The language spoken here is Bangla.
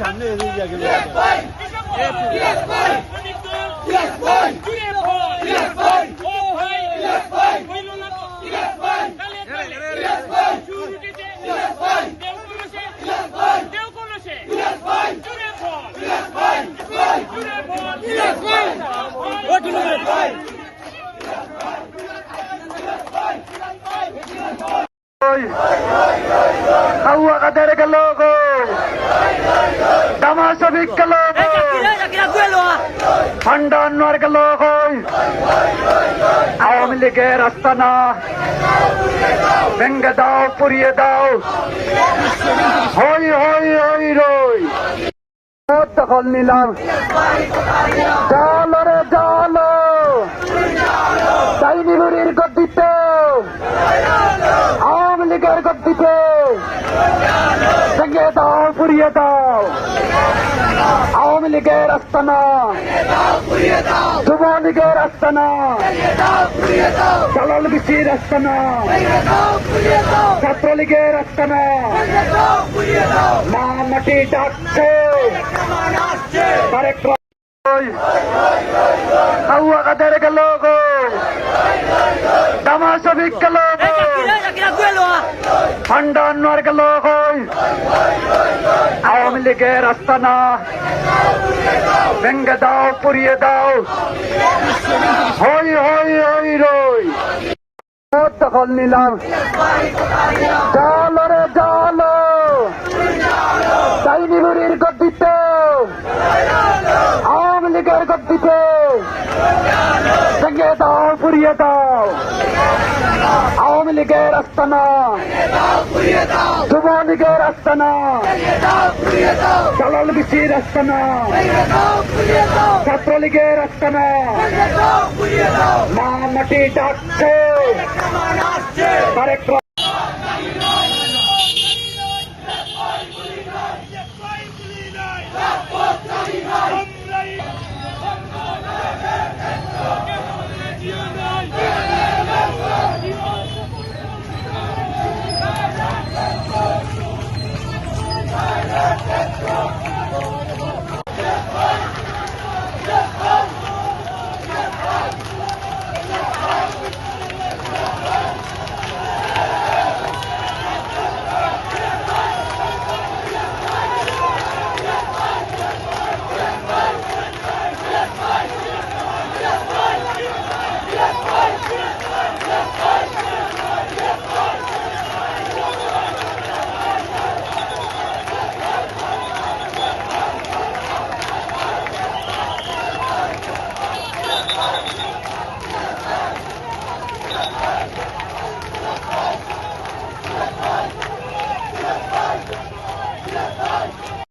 সামনে এদিকে গেলে কাউয়া কাদের গেল দামাশবিক গেল গো ফান্ডা আনোয়ার গেল আওয়ামী লীগের আস্তানা ভেঙ্গে দাও পুড়িয়ে দাও হই হই হই রই দখল নিলাম জালো রে জালো ডাইনি বুড়ির গদ্দিতে আওয়ামী লীগের গদ্দিতে ভেঙ্গে দাও পুড়িয়ে দাও আওয়ামী লীগের আস্তানা। যুব লীগের আস্তানা। জালাল বিসির আস্তানা। ছাত্রলীগের আস্তানা। মা মাটি ডাকছে। কাউয়া কাদের গেল গো? দামাশবিক গেল গো? ফান্ডা আনোয়ার গেল কই আওয়ামী লীগের আস্তানা ভেঙ্গে দাও, পুড়িয়ে দাও। হই হই হই রই। দখল নিলাম। জালো রে জালো। ডাইনি বুড়ির গদ্দিতে। আওয়ামী লীগের গদ্দিতে। ভেঙ্গে দাও, পুড়িয়ে দাও। আওয়ামী লীগের আস্তানা। যুব লীগের আস্তানা। জালাল বিসির আস্তানা। ছাত্রলীগের আস্তানা। মা মাটি ডাকছে।